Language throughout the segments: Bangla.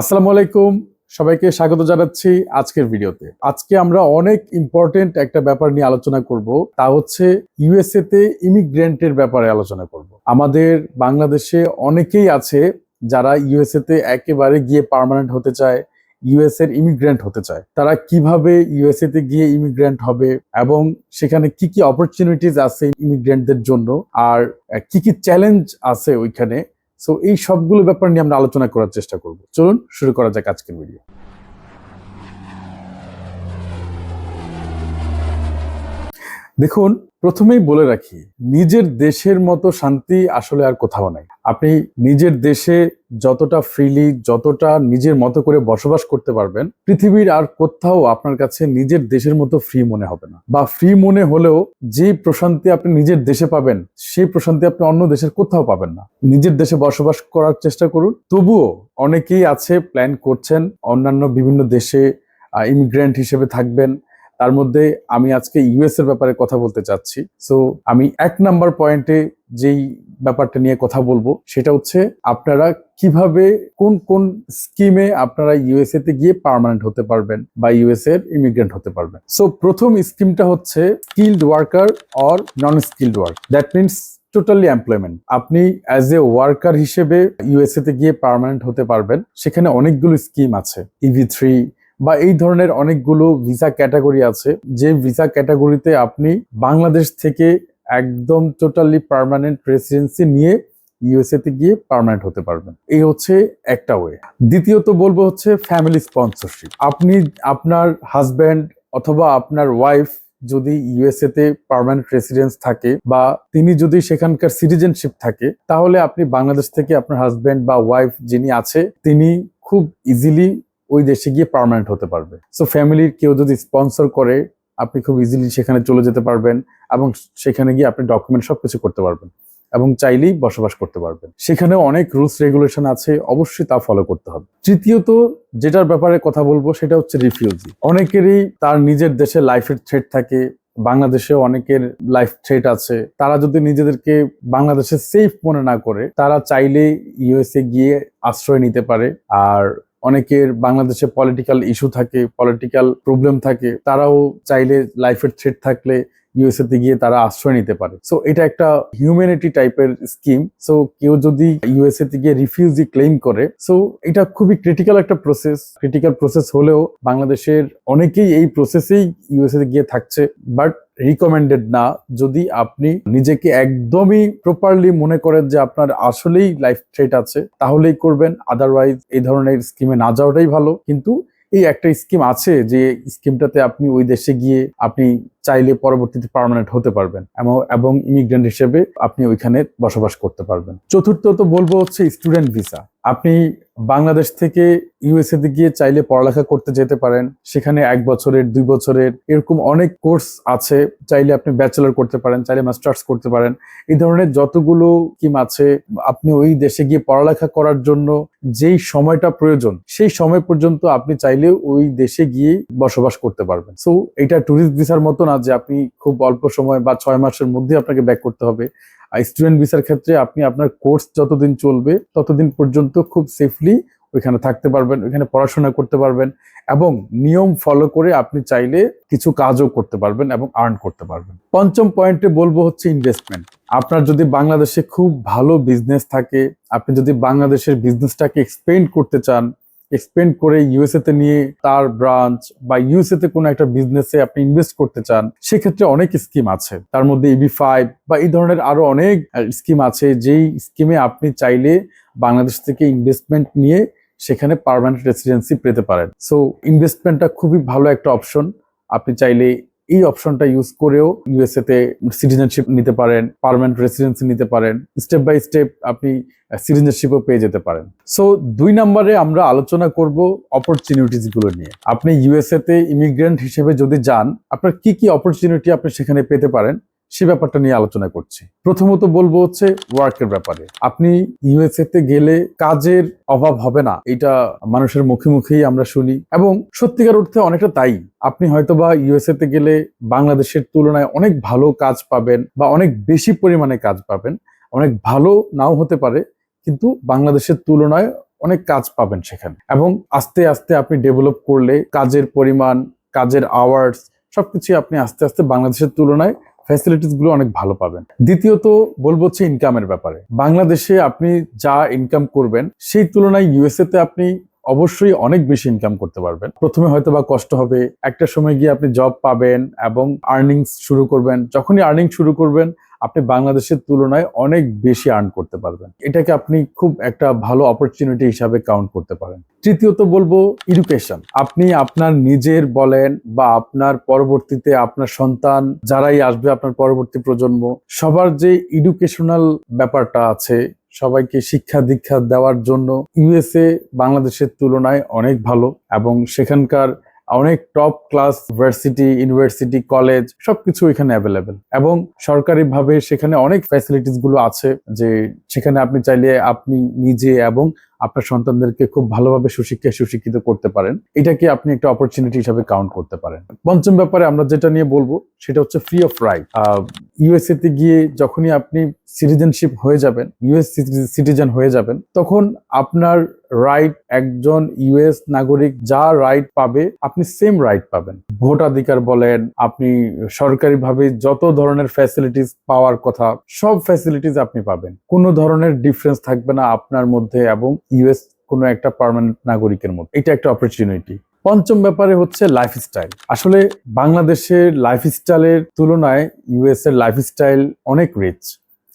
আসসালামু আলাইকুম। সবাইকে স্বাগত জানাচ্ছি আজকের ভিডিওতে। আজকে আমরা অনেক ইম্পর্টেন্ট একটা ব্যাপার নিয়ে আলোচনা করব। তা হচ্ছে ইউএসএ তে ইমিগ্রেন্টের ব্যাপারে আলোচনা করব। আমাদের বাংলাদেশে অনেকেই আছে যারা ইউএসএ তে একেবারে গিয়ে পার্মানেন্ট হতে চায় ইউএস এর ইমিগ্রেন্ট হতে চায়। তারা কীভাবে ইউএসএ তে গিয়ে ইমিগ্রেন্ট হবে এবং সেখানে কি কি অপরচুনিটিস আছে ইমিগ্রেন্টদের জন্য? আর কি কি চ্যালেঞ্জ আছে ওইখানে? সো এই সবগুলো ব্যাপার নিয়ে আমরা আলোচনা করার চেষ্টা করব। চলুন শুরু করা যাক আজকের ভিডিও দেখুন, প্রথমেই বলে রাখি, নিজের দেশের মতো শান্তি আসলে আর কোথাও নাই। আপনি নিজের দেশে যতটা ফ্রিলি যতটা নিজের মতো করে বসবাস করতে পারবেন, পৃথিবীর আর কোথাও আপনার কাছে নিজের দেশের মতো ফ্রি মনে হবে না। বা ফ্রি মনে হলেও যে প্রশান্তি আপনি নিজের দেশে পাবেন, সেই প্রশান্তি আপনি অন্য দেশের কোথাও পাবেন না। নিজের দেশে বসবাস করার চেষ্টা করুন। তবুও অনেকেই আছে প্ল্যান করছেন, অন্যান্য বিভিন্ন দেশে ইমিগ্রেন্ট হিসেবে থাকবেন তার মধ্যে আমি আজকে ইউএস এর ব্যাপারে কথা বলতে চাচ্ছি। সো আমি এক নাম্বার পয়েন্টে যেই ব্যাপারটা নিয়ে কথা বলব, সেটা হচ্ছে আপনারা কীভাবে, কোন কোন স্কিমে আপনারা ইউএসএ তে গিয়ে পার্মানেন্ট হতে পারবেন বা ইউএস এর ইমিগ্রেন্ট হতে পারবেন। সো প্রথম স্কিমটা হচ্ছে skilled worker or non skilled work that means totally employment আপনি অ্যাজ এ ওয়ার্কার হিসেবে ইউএসএ তে গিয়ে পার্মানেন্ট হতে পারবেন। সেখানে অনেকগুলো স্কিম আছে। ইভি থ্রি বা এই ধরনের অনেকগুলো ভিসা ক্যাটাগরি আছে, যে ভিসা ক্যাটাগরিতে আপনি বাংলাদেশ থেকে একদম টোটালি পার্মানেন্ট রেসিডেন্সি নিয়ে ইউএসএ তে গিয়ে পার্মানেন্ট হতে পারবেন। এই হচ্ছে একটা ওয়ে দ্বিতীয়ত বলব হচ্ছে ফ্যামিলি স্পন্সরশিপ আপনি আপনার হাজব্যান্ড অথবা আপনার ওয়াইফ যদি ইউএসএ তে পার্মানেন্ট রেসিডেন্স থাকে বা তিনি যদি সেখানকার সিটিজেনশিপ থাকে, তাহলে আপনি বাংলাদেশ থেকে আপনার হাজব্যান্ড বা ওয়াইফ যিনি আছে, তিনি খুব ইজিলি ওই দেশে গিয়ে পার্মানেন্ট হতে পারবে। সো ফ্যামিলির কেউ যদি স্পন্সর করে, আপনি খুব ইজিলি সেখানে চলে যেতে পারবেন এবং সেখানে গিয়ে আপনি ডকুমেন্ট সব কিছু করতে পারবেন এবং চাইলেই বসবাস করতে পারবেন। সেখানেও অনেক রুলস রেগুলেশন আছে, অবশ্যই তা ফলো করতে হবে। তৃতীয়ত, যেটার ব্যাপারে কথা বলব, সেটা হচ্ছে রিফিউজি অনেকেরই তার নিজের দেশে লাইফের থ্রেট থাকে, বাংলাদেশেও অনেকের লাইফ থ্রেট আছে। তারা যদি নিজেদেরকে বাংলাদেশে সেফ মনে না করে, তারা চাইলে ইউএসএ গিয়ে আশ্রয় নিতে পারে। আর অনেকের বাংলাদেশে পলিটিক্যাল ইস্যু থাকে পলিটিক্যাল প্রবলেম থাকে, তারাও চাইলে লাইফের থ্রেট থাকলে ইউএসএ তে গিয়ে তারা আশ্রয় নিতে পারে। সো এটা একটা হিউম্যানিটি টাইপের স্কিম সো কেউ যদি ইউএসএ তে গিয়ে রিফিউজি ক্লেম করে সো এটা খুবই ক্রিটিক্যাল একটা প্রসেস ক্রিটিক্যাল প্রসেস হলেও বাংলাদেশের অনেকেই এই প্রসেসেই ইউএসএ তে গিয়ে থাকছে। বাট রিকমেন্ডেড না, যদি আপনি নিজেকে একদমই প্রপারলি মনে করেন যে আপনার আসলেই লাইফ থ্রেট আছে, তাহলেই করবেন। আদারওয়াইজ এই ধরনের স্কিমে না যাওয়াটাই ভালো। কিন্তু এই একটা স্কিম আছে যে স্কিমটাতে আপনি ওই দেশে গিয়ে আপনি চাইলে পরবর্তীতে পার্মানেন্ট হতে পারবেন এবং- ইমিগ্রেন্ট হিসেবে আপনি ওইখানে বসবাস করতে পারবেন। চতুর্থ তো বলব হচ্ছে স্টুডেন্ট ভিসা আপনি বাংলাদেশ থেকে ইউএসএ তে গিয়ে চাইলে পড়ালেখা করতে যেতে পারেন। সেখানে এক বছরের, দুই বছরের এরকম অনেক কোর্স আছে। চাইলে আপনি ব্যাচেলর করতে পারেন, চাইলে মাস্টার্স করতে পারেন। এই ধরনের যতগুলো স্কিম আছে, আপনি ওই দেশে গিয়ে পড়ালেখা করার জন্য যেই সময়টা প্রয়োজন, সেই সময় পর্যন্ত আপনি চাইলে ওই দেশে গিয়ে বসবাস করতে পারবেন। সো এটা ট্যুরিস্ট ভিসার মতো না যে আপনি খুব অল্প সময় বা ছয় মাসের মধ্যে আপনাকে ব্যাক করতে হবে। আর স্টুডেন্ট ভিসার ক্ষেত্রে আপনি আপনার কোর্স যতদিন চলবে, ততদিন পর্যন্ত খুব সেফলি ওইখানে থাকতে পারবেন, ওইখানে পড়াশোনা করতে পারবেন এবং নিয়ম ফলো করে আপনি চাইলে কিছু কাজও করতে পারবেন এবং আর্ন করতে পারবেন। পঞ্চম পয়েন্টে বলব হচ্ছে ইনভেস্টমেন্ট আপনার যদি বাংলাদেশে খুব ভালো বিজনেস থাকে, আপনি যদি বাংলাদেশের বিজনেসটাকে এক্সপেন্ড করতে চান এক্সপেন্ড করে ইউএসএ তে নিয়ে তার ব্রাঞ্চ বা ইউএসএ তে কোনো একটা বিজনেসে আপনি ইনভেস্ট করতে চান, সেক্ষেত্রে অনেক স্কিম আছে। তার মধ্যে ইবি ফাইভ বা এই ধরনের আরও অনেক স্কিম আছে যেই স্কিমে আপনি চাইলে বাংলাদেশ থেকে ইনভেস্টমেন্ট নিয়ে সেখানে পারমানেন্ট রেসিডেন্সি পেতে পারেন। সো ইনভেস্টমেন্টটা খুবই ভালো একটা অপশন আপনি চাইলে এই অপশনটা ইউজ করেও ইউএসএ তে সিটিজেনশিপ নিতে পারেন পারমানেন্ট রেসিডেন্সি নিতে পারেন স্টেপ বাই স্টেপ আপনি সিটিজেনশিপও পেয়ে যেতে পারেন। সো দুই নম্বরে আমরা আলোচনা করব অপরচুনিটিসগুলো নিয়ে। আপনি ইউএসএ তে ইমিগ্রেন্ট হিসেবে যদি যান, আপনার কি কি অপরচুনিটি আপনি সেখানে পেতে পারেন? সে ব্যাপারটা নিয়ে আলোচনা করছি। প্রথমত বলব হচ্ছে ওয়ার্কের ব্যাপারে। আপনি ইউএসএ তে গেলে কাজের অভাব হবে না, এটা মানুষের মুখে মুখেই আমরা শুনি এবং সত্যিকার অর্থে অনেকটা তাই। আপনি হয়তোবা ইউএসএ তে গেলে বাংলাদেশের তুলনায় অনেক ভালো কাজ পাবেন বা অনেক বেশি পরিমাণে কাজ পাবেন, অনেক ভালো নাও হতে পারে, কিন্তু বাংলাদেশের তুলনায় অনেক কাজ পাবেন সেখানে। এবং আস্তে আস্তে আপনি ডেভেলপ করলে কাজের পরিমাণ, কাজের আওয়ার্স সবকিছু আপনি আস্তে আস্তে বাংলাদেশের তুলনায় ফ্যাসিলিটিসগুলো অনেক ভালো পাবেন। দ্বিতীয়ত বলব হচ্ছে ইনকামের ব্যাপারে। বাংলাদেশে আপনি যা ইনকাম করবেন, সেই তুলনায় ইউএসএ তে আপনি অবশ্যই অনেক বেশি ইনকাম করতে পারবেন। প্রথমে হয়তো বা কষ্ট হবে, একটা সময় গিয়ে আপনি জব পাবেন এবং আর্নিংস শুরু করবেন। যখনই আর্নিং শুরু করবেন আপনি বাংলাদেশের তুলনায় অনেক বেশি আর্ন করতে পারবেন। এটাকে আপনি খুব একটা ভালো অপরচুনিটি হিসাবে কাউন্ট করতে পারেন। তৃতীয়ত বলব এডুকেশন আপনি আপনার নিজের বলেন বা আপনার পরবর্তীতে আপনার সন্তান যারাই আসবে আপনার পরবর্তী প্রজন্ম, সবার যে এডুকেশনাল ব্যাপারটা আছে, সবাইকে শিক্ষা দীক্ষা দেওয়ার জন্য ইউএসএ বাংলাদেশের তুলনায় অনেক ভালো এবং সেখানকার অনেক top class varsity university college সবকিছু এখানে অ্যাভেলেবেল এবং সরকারিভাবে সেখানে অনেক ফ্যাসিলিটিসগুলো আছে যে সেখানে আপনি চাইলে আপনি নিজে এবং আপনার সন্তানদেরকে খুব ভালোভাবে সুশিক্ষায় সুশিক্ষিত করতে পারেন। এটাকে আপনি একটা অপরচুনিটি হিসাবে কাউন্ট করতে পারেন। পঞ্চম ব্যাপারে আমরা যেটা নিয়ে বলব, সেটা হচ্ছে ফ্রি অফ রাইট ইউএসএ তে গিয়ে যখনই আপনি সিটিজেনশিপ হয়ে যাবেন ইউএস সিটিজেন হয়ে যাবেন, তখন আপনার রাইট একজন ইউএস নাগরিক যা রাইট পাবে, আপনি সেম রাইট পাবেন। ভোটাধিকার বলেন, আপনি সরকারিভাবে যত ধরনের ফ্যাসিলিটিস পাওয়ার কথা, সব ফ্যাসিলিটিস আপনি পাবেন। কোনো ধরনের ডিফারেন্স থাকবে না আপনার মধ্যে এবং ইউএস কোনো একটা পার্মানেন্ট নাগরিকের মধ্যে এটা একটা অপরচুনিটি পঞ্চম ব্যাপারে হচ্ছে লাইফস্টাইল আসলে বাংলাদেশের লাইফস্টাইলের তুলনায় ইউএস এর লাইফস্টাইল অনেক রিচ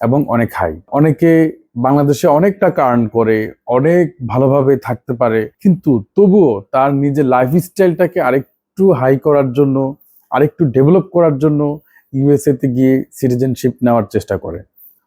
এবং অনেক হাই অনেকে বাংলাদেশে অনেক টাকা আর্ন করে, অনেক ভালোভাবে থাকতে পারে, কিন্তু তবুও তার নিজের লাইফস্টাইলটাকে আরেকটু হাই করার জন্য, আরেকটু ডেভেলপ করার জন্য ইউএসএ তে গিয়ে সিটিজেনশিপ নেওয়ার চেষ্টা করে।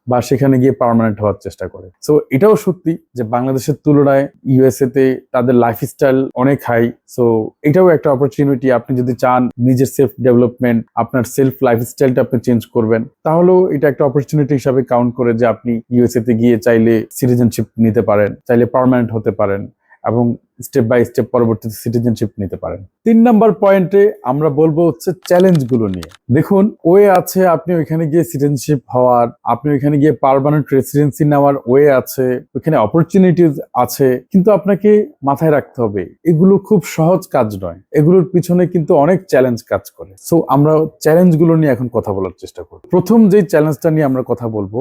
বা সেখানে গিয়ে পারমানেন্ট হওয়ার চেষ্টা করে। সো এটাও সত্যি যে বাংলাদেশের তুলনায় ইউএসএ তে তাদের লাইফস্টাইল অনেক হাই সো এটাও একটা অপরচুনিটি আপনি যদি চান নিজের সেলফ ডেভেলপমেন্ট আপনার সেলফ লাইফস্টাইলটা আপনি চেঞ্জ করবেন, তাহলেও এটা একটা অপরচুনিটি হিসাবে কাউন্ট করে যে আপনি ইউএসএ তে গিয়ে চাইলে সিটিজেনশিপ নিতে পারেন, চাইলে পারমানেন্ট হতে পারেন। এবং স্টেপ বাই স্টেপ পরবর্তীতে সিটিজেনশিপ নিতে পারেন। তিন নাম্বার পয়েন্টে আমরা বলব হচ্ছে চ্যালেঞ্জগুলো নিয়ে। দেখুন, ওয়ে আছে, আপনি ওইখানে গিয়ে সিটিজেনশিপ হওয়ার, আপনি ওইখানে গিয়ে পারমানেন্ট রেসিডেন্সি নেওয়ার ওয়ে আছে, ওইখানে অপরচুনিটিজ আছে, কিন্তু আপনাকে মাথায় রাখতে হবে, এগুলো খুব সহজ কাজ নয়। এগুলোর পিছনে কিন্তু অনেক চ্যালেঞ্জ কাজ করে। সো আমরা চ্যালেঞ্জগুলো নিয়ে এখন কথা বলার চেষ্টা করব। প্রথম যে চ্যালেঞ্জটা নিয়ে আমরা কথা বলব,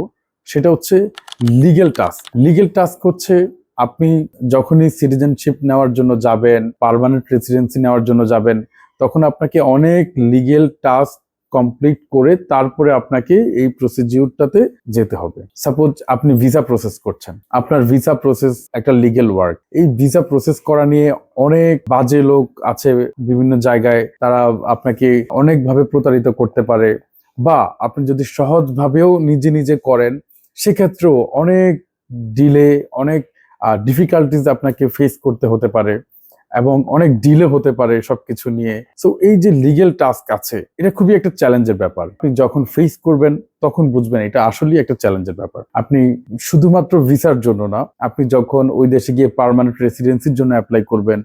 সেটা হচ্ছে লিগেল টাস্ক লিগেল টাস্ক হচ্ছে আপনি যখনই সিটিজেনশিপ নেওয়ার জন্য যাবেন পারমানেন্ট রেসিডেন্সি নেওয়ার জন্য যাবেন, তখন আপনাকে অনেক লিগেল টাস্ক কমপ্লিট করে তারপরে আপনাকে এই প্রসিডিউরটাতে যেতে হবে। সাপোজ আপনি ভিসা প্রসেস করছেন, আপনার ভিসা প্রসেস একটা লিগেল ওয়ার্ক এই ভিসা প্রসেস করা নিয়ে অনেক বাজে লোক আছে বিভিন্ন জায়গায়, তারা আপনাকে অনেকভাবে প্রতারিত করতে পারে বা আপনি যদি সহজভাবেও নিজে নিজে করেন, সেক্ষেত্রেও অনেক ডিলে অনেক ডিফিকাল্টিজ আপনাকে ফেস করতে হতে পারে এবং অনেক ডিলে হতে পারে সবকিছু নিয়ে। সো এই যে লিগেল টাস্ক আছে, এটা খুবই একটা চ্যালেঞ্জের ব্যাপার। আপনি যখন ফেস করবেন, তখন বুঝবেন এটা আসলেই একটা চ্যালেঞ্জের ব্যাপার। আপনি শুধুমাত্র ভিসার জন্য না, আপনি যখন ওই দেশে গিয়ে পার্মানেন্ট রেসিডেন্সির জন্য অ্যাপ্লাই করবেন,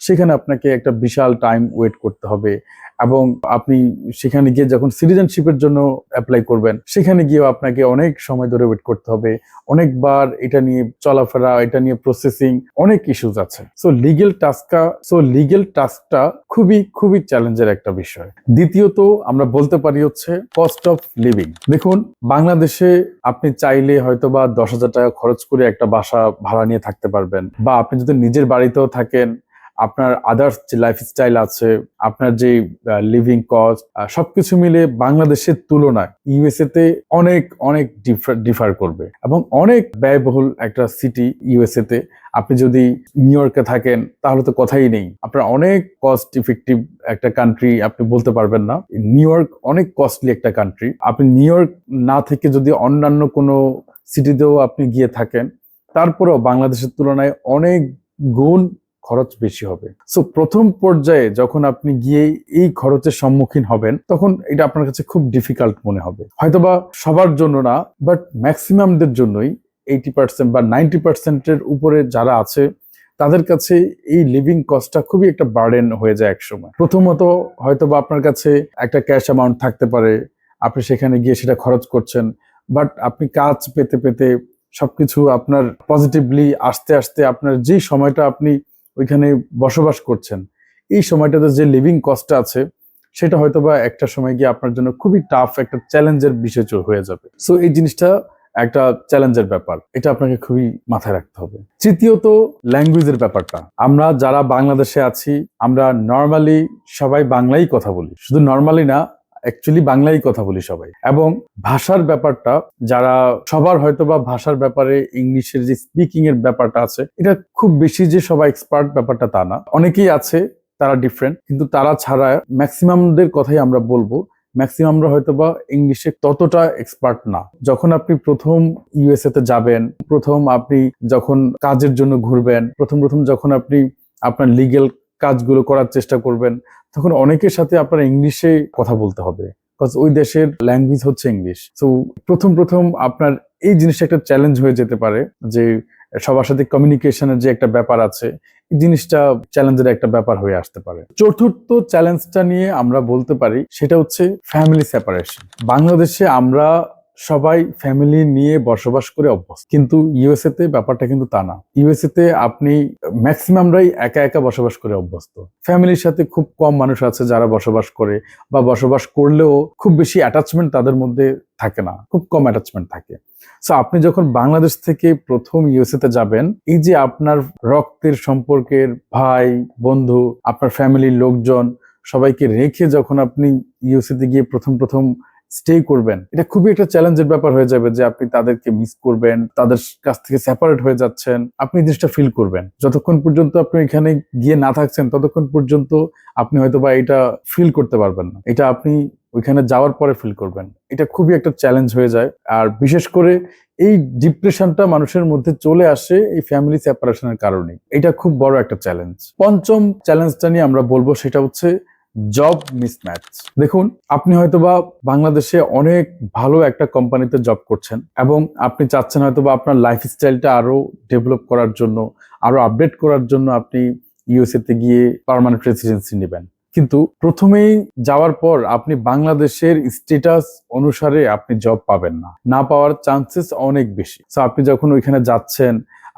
সেখানে আপনাকে একটা বিশাল টাইম ওয়েট করতে হবে। এবং আপনি সেখানে গিয়ে যখন সিটিজেনশিপের জন্য অ্যাপ্লাই করবেন, সেখানে গিয়েও আপনাকে অনেক সময় ধরে ওয়েট করতে হবে। অনেকবার এটা নিয়ে চলাফেরা, এটা নিয়ে প্রসেসিং অনেক ইস্যুজ আছে। সো লিগেল টাস্কটা সো লিগেল টাস্কটা খুবই খুবই চ্যালেঞ্জের একটা বিষয়। দ্বিতীয়ত আমরা বলতে পারি হচ্ছে কস্ট অফ লিভিং দেখুন, বাংলাদেশে আপনি চাইলে হয়তো বা দশ হাজার টাকা খরচ করে একটা বাসা ভাড়া নিয়ে থাকতে পারবেন। বা আপনি যদি নিজের বাড়িতেও থাকেন আপনার আদার্স যে লাইফস্টাইল আছে, আপনার যে লিভিং কস্ট সবকিছু মিলে বাংলাদেশের তুলনায় ইউএসএ তে অনেক অনেক ডিফার করবে। এবং অনেক ব্যয়বহুল একটা সিটি ইউএসএ তে। আপনি যদি নিউ ইয়র্কে থাকেন, তাহলে তো কথাই নেই। আপনার অনেক কস্ট ইফেক্টিভ একটা কান্ট্রি আপনি বলতে পারবেন না। নিউ ইয়র্ক অনেক কস্টলি একটা কান্ট্রি আপনি নিউ ইয়র্ক না থেকে যদি অন্যান্য কোনো সিটিতেও আপনি গিয়ে থাকেন, তারপরেও বাংলাদেশের তুলনায় অনেক গুণ খরচ বেশি হবে। সো প্রথম পর্যায়ে যখন আপনি গিয়ে এই খরচের সম্মুখীন হবেন, তখন এটা আপনার কাছে খুব ডিফিকাল্ট মনে হবে। হয়তোবা সবার জন্য না বাট ম্যাক্সিমামদের জন্যই এইটি পার্সেন্ট বা নাইনটি পার্সেন্টের উপরে যারা আছে, তাদের কাছে এই লিভিং কস্টটা খুবই একটা বার্ডেন হয়ে যায় একসময়। প্রথমত হয়তো বা আপনার কাছে একটা ক্যাশ অ্যামাউন্ট থাকতে পারে, আপনি সেখানে গিয়ে সেটা খরচ করছেন বাট আপনি কাজ পেতে পেতে সবকিছু আপনার পজিটিভলি আস্তে আস্তে আপনার যে সময়টা আপনি ওইখানে বসবাস করছেন। এই সময়টাতে যে লিভিং কস্টটা আছে, সেটা হয়তো বা একটা সময় গিয়ে আপনার জন্য খুবই টাফ একটা চ্যালেঞ্জের বিষয় হয়ে যাবে। সো এই জিনিসটা একটা চ্যালেঞ্জের ব্যাপার। এটা আপনাকে খুবই মাথায় রাখতে হবে। তৃতীয়ত ল্যাঙ্গুয়েজের ব্যাপারটা। আমরা যারা বাংলাদেশে আছি, আমরা নর্মালি সবাই বাংলাই কথা বলি। শুধু নর্মালি না অ্যাকচুয়ালি বাংলাই কথা বলি সবাই। এবং ভাষার ব্যাপারটা, যারা সবার হয়তো বা ভাষার ব্যাপারে ইংলিশের যে স্পিকিং এর ব্যাপারটা আছে, এটা খুব বেশি যে সবাই এক্সপার্ট ব্যাপারটা তা না। অনেকেই আছে, তারা ডিফারেন্ট কিন্তু তারা ছাড়া ম্যাক্সিমামদের কথাই আমরা বলব। ম্যাক্সিমামরা হয়তো বা ইংলিশে ততটা এক্সপার্ট না। যখন আপনি প্রথম ইউএসএ তে যাবেন, প্রথম আপনি যখন কাজের জন্য ঘুরবেন, প্রথম প্রথম যখন আপনি আপনার লিগেল কাজগুলো করার চেষ্টা করবেন, তখন অনেকের সাথে আপনার ইংলিশে কথা বলতে হবে বিকজ ওই দেশের ল্যাঙ্গুয়েজ হচ্ছে ইংলিশ তো প্রথম প্রথম আপনার এই জিনিসটা একটা চ্যালেঞ্জ হয়ে যেতে পারে, যে সবার সাথে কমিউনিকেশনের যে একটা ব্যাপার আছে, এই জিনিসটা চ্যালেঞ্জের একটা ব্যাপার হয়ে আসতে পারে। চতুর্থ চ্যালেঞ্জটা নিয়ে আমরা বলতে পারি, সেটা হচ্ছে ফ্যামিলি সেপারেশন বাংলাদেশে আমরা সবাই ফ্যামিলি নিয়ে বসবাস করে অভ্যস্ত। কিন্তু ইউএসএ তে ব্যাপারটা কিন্তু তা না। ইউএসএ তে আপনি ম্যাক্সিমামরাই একা একা বসবাস করে অভ্যস্ত। ফ্যামিলির সাথে খুব কম মানুষ আছে যারা বসবাস করে বা বসবাস করলেও খুব বেশি অ্যাটাচমেন্ট তাদের মধ্যে থাকে না। খুব কম অ্যাটাচমেন্ট থাকে। সো আপনি যখন বাংলাদেশ থেকে প্রথম ইউএসএ তে যাবেন, এই যে আপনার রক্তের সম্পর্কের ভাই, বন্ধু, আপনার ফ্যামিলির লোকজন সবাইকে রেখে যখন আপনি ইউএসএ তে গিয়ে প্রথম প্রথম স্টে করবেন। এটা খুবই একটা চ্যালেঞ্জের ব্যাপার হয়ে যাবে যে আপনি তাদেরকে মিস করবেন, তাদের কাছ থেকে সেপারেট হয়ে যাচ্ছেন, আপনি জিনিসটা ফিল করবেন। যতক্ষণ পর্যন্ত আপনি এখানে গিয়ে না থাকছেন, ততক্ষণ পর্যন্ত আপনি হয়তো বা এটা ফিল করতে পারবেন না। এটা আপনি ওইখানে যাওয়ার পরে ফিল করবেন। এটা খুবই একটা চ্যালেঞ্জ হয়ে যায়। আর বিশেষ করে এই ডিপ্রেশনটা মানুষের মধ্যে চলে আসে এই ফ্যামিলি সেপারেশনের কারণে এটা খুব বড় একটা চ্যালেঞ্জ পঞ্চম চ্যালেঞ্জটা নিয়ে আমরা বলব সেটা হচ্ছে জব মিসম্যাচ দেখুন, আপনি হয়তোবা বাংলাদেশে অনেক ভালো একটা কোম্পানিতে জব করছেন এবং আপনি চাচ্ছেন হয়তোবা আপনার লাইফস্টাইলটা আরও ডেভেলপ করার জন্য, আরও আপডেট করার জন্য আপনি ইউএসএ তে গিয়ে পার্মানেন্ট রেসিডেন্সি নেবেন। কিন্তু প্রথমেই যাওয়ার পর আপনি বাংলাদেশের স্টেটাস অনুসারে আপনি জব পাবেন না। না পাওয়ার চান্সেস অনেক বেশি। সো আপনি যখন ওইখানে যাচ্ছেন,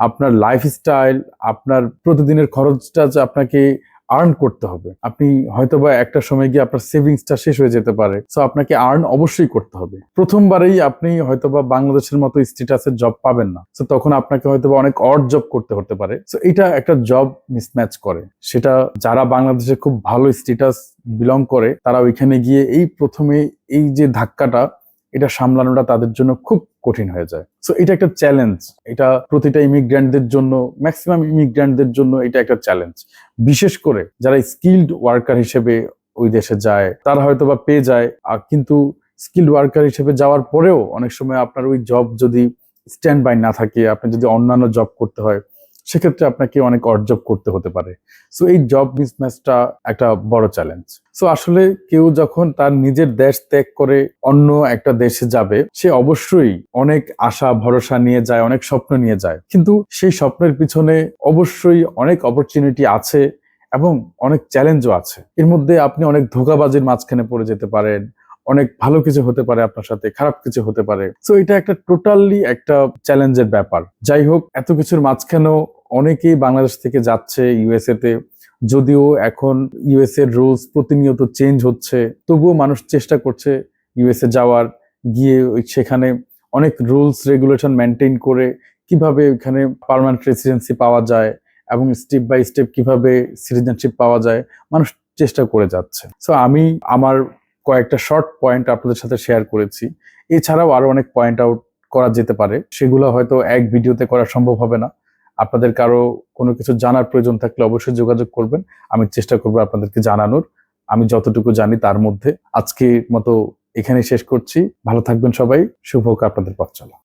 আপনার লাইফস্টাইল আপনার প্রতিদিনের খরচটা যে আপনাকে আর্ন করতে হবে। আপনি হয়তোবা একটা সময় গিয়ে আপনার সেভিংসটা শেষ হয়ে যেতে পারে। সো আপনাকে আর্ন অবশ্যই করতে হবে। প্রথমবারেই আপনি হয়তোবা বাংলাদেশের মতো স্ট্যাটাসের জব পাবেন না। সো তখন আপনাকে হয়তোবা অনেক অড জব করতে হতে পারে। সো এটা একটা জব মিসম্যাচ করে। সেটা যারা বাংলাদেশে খুব ভালো স্ট্যাটাস বিলং করে, তারা ওইখানে গিয়ে এই প্রথমে এই যে ধাক্কাটা এটা সামলানোটা তাদের জন্য খুব কঠিন হয়ে যায়। সো এটা একটা চ্যালেঞ্জ এটা প্রতিটা ইমিগ্র্যান্টদের জন্য ম্যাক্সিমাম ইমিগ্র্যান্টদের জন্য এটা একটা চ্যালেঞ্জ বিশেষ করে যারা স্কিল্ড ওয়ার্কার হিসেবে ওই দেশে যায়, তারা হয়তো বা পেয়ে যায়, আর কিন্তু স্কিল্ড ওয়ার্কার হিসেবে যাওয়ার পরেও অনেক সময় আপনার ওই জব যদি স্ট্যান্ড বাই না থাকে, আপনি যদি অন্যান্য জব করতে হয় সেক্ষেত্রে আপনাকে অনেক অড জব করতে হতে পারে। সো এই জব মিসম্যাচটা একটা বড় চ্যালেঞ্জ সো আসলে কেউ যখন তার নিজের দেশ ত্যাগ করে অন্য একটা দেশে যাবে, সে অবশ্যই অনেক আশা, ভরসা নিয়ে যায়, অনেক স্বপ্ন নিয়ে যায়। কিন্তু সেই স্বপ্নের পিছনে অবশ্যই অনেক অপরচুনিটি আছে এবং অনেক চ্যালেঞ্জও আছে। এর মধ্যে আপনি অনেক ধোকাবাজির মাঝখানে পড়ে যেতে পারেন, অনেক ভালো কিছু হতে পারে আপনার সাথে, খারাপ কিছু হতে পারে। সো এটা একটা টোটালি একটা চ্যালেঞ্জের ব্যাপার। যাই হোক, এত কিছুর মাঝখানেও অনেকেই বাংলাদেশ থেকে যাচ্ছে ইউএসএ তে, যদিও এখন ইউএস এর রুলস প্রতিনিয়ত চেঞ্জ হচ্ছে, তবুও মানুষ চেষ্টা করছে ইউএসএ যাওয়ার, গিয়ে সেখানে অনেক রুলস রেগুলেশন মেনটেন করে কীভাবে ওইখানে পার্মানেন্ট রেসিডেন্সি পাওয়া যায় এবং স্টেপ বাই স্টেপ কীভাবে সিটিজেনশিপ পাওয়া যায়, মানুষ চেষ্টা করে যাচ্ছে। সো আমি আমার কয়েকটা শর্ট পয়েন্ট আপনাদের সাথে শেয়ার করেছি। এছাড়াও আরও অনেক পয়েন্ট আউট করা যেতে পারে, সেগুলো হয়তো এক ভিডিওতে করা সম্ভব হবে না। আপনাদের কারও কোনো কিছু জানার প্রয়োজন থাকলে অবশ্যই যোগাযোগ করবেন। আমি চেষ্টা করব আপনাদেরকে জানানোর। আমি যতটুকু জানি তার মধ্যে আজকে মতো এখানে শেষ করছি। ভালো থাকবেন সবাই। শুভ হোক আপনাদের পথ চলা।